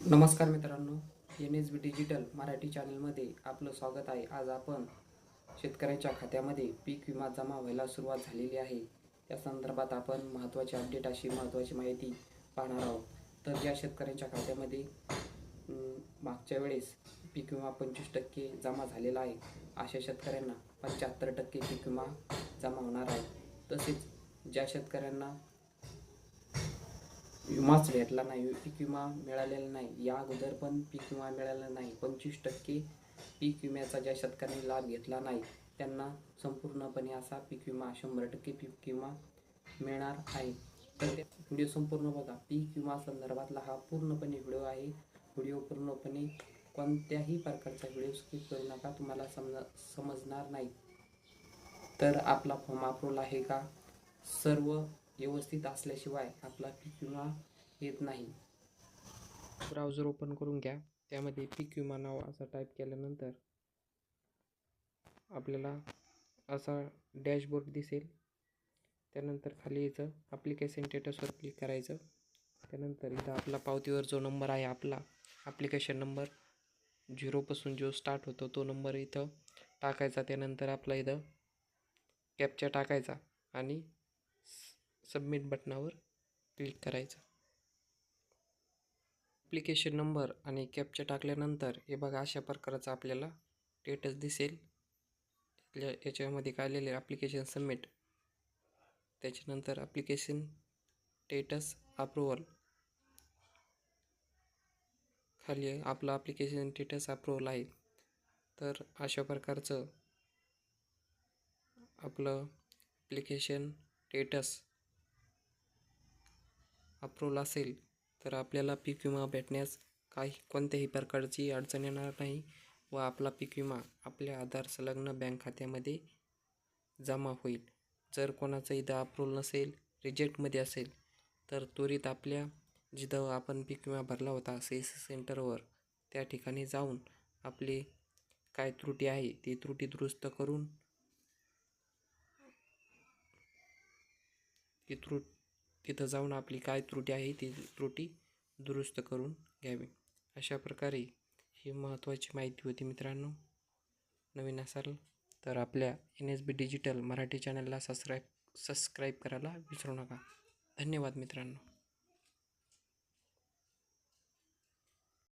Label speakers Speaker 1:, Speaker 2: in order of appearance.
Speaker 1: नमस्कार मित्रांनो N S B digital Marathi चॅनलमध्ये आपलं स्वागत आहे. आज आपण शेतकऱ्यांच्या खात्यामध्ये पीक विमा जमा व्हायला सुरुवात झालेली आहे. या संदर्भात आपण महत्त्वाची अपडेट अशी महत्त्वाची माहिती पाहणार आहोत. तर ज्या शेतकऱ्यांच्या खात्यामध्ये मागच्या वेळेस पीक विमा पंचवीस टक्के जमा झालेला आहे अशा शेतकऱ्यांना पंच्याहत्तर टक्के पीक विमा जमा होणार आहे. तसेच ज्या शेतकऱ्यांना विमाच भेटला नाही पीक विमा मिळालेला नाही. या अगोदर पण पीक विमा मिळाला नाही. पंचवीस टक्के पीक विम्याचा ज्या शेतकऱ्यांनी लाभ घेतला नाही त्यांना संपूर्णपणे असा पीक विमा शंभर टक्के पीक विमा मिळणार आहे. तर व्हिडिओ संपूर्ण बघा. पीक विमा संदर्भातला हा पूर्णपणे व्हिडिओ आहे. व्हिडिओ पूर्णपणे कोणत्याही प्रकारचा व्हिडिओ स्किप करू नका. तुम्हाला समजा समजणार नाही. तर आपला फॉर्म अप्रूव्हल आहे का? सर्व व्यवस्थित असल्याशिवाय आपला पीक विमा येत नाही. ब्राउझर ओपन करून घ्या. त्यामध्ये पीक विमा नाव असं टाईप केल्यानंतर आपल्याला असा डॅशबोर्ड दिसेल. त्यानंतर खाली यायचं. ॲप्लिकेशन स्टेटसवर क्लिक करायचं. त्यानंतर इथं आपला पावतीवर जो नंबर आहे आपला ॲप्लिकेशन नंबर झिरोपासून जो स्टार्ट होतो तो नंबर इथं टाकायचा. त्यानंतर आपला इथं कॅपचा टाकायचा आणि सबमिट बटनावर क्लिक करायचं. ॲप्लिकेशन नंबर आणि कॅपच्या टाकल्यानंतर हे बघा अशा प्रकारचं आपल्याला स्टेटस दिसेल. याच्यामध्ये काय ॲप्लिकेशन सबमिट त्याच्यानंतर ॲप्लिकेशन स्टेटस अप्रुव्हल खाली आपलं ॲप्लिकेशन स्टेटस अप्रुव्हल आहे. तर अशा प्रकारचं आपलं ॲप्लिकेशन स्टेटस अप्रूव्हल असेल तर आपल्याला पीक विमा भेटण्यास काही कोणत्याही प्रकारची अडचण येणार नाही व आपला पीक विमा आपल्या आधार संलग्न बँक खात्यामध्ये जमा होईल. जर कोणाचं इथं अप्रूव्हल नसेल रिजेक्टमध्ये असेल तर त्वरित आपल्या जिथं आपण पीक विमा भरला होता सी एस सेंटरवर त्या ठिकाणी जाऊन आपली काय त्रुटी आहे ती त्रुटी दुरुस्त करून ती त्रुट तिथं जाऊन आपली काय त्रुटी आहे ती त्रुटी दुरुस्त करून घ्यावी. अशा प्रकारे ही महत्त्वाची माहिती होती मित्रांनो. नवीन असाल तर आपल्या N S B digital Marathi चॅनलला सबस्क्राईब सबस्क्राईब करायला विसरू नका. धन्यवाद मित्रांनो.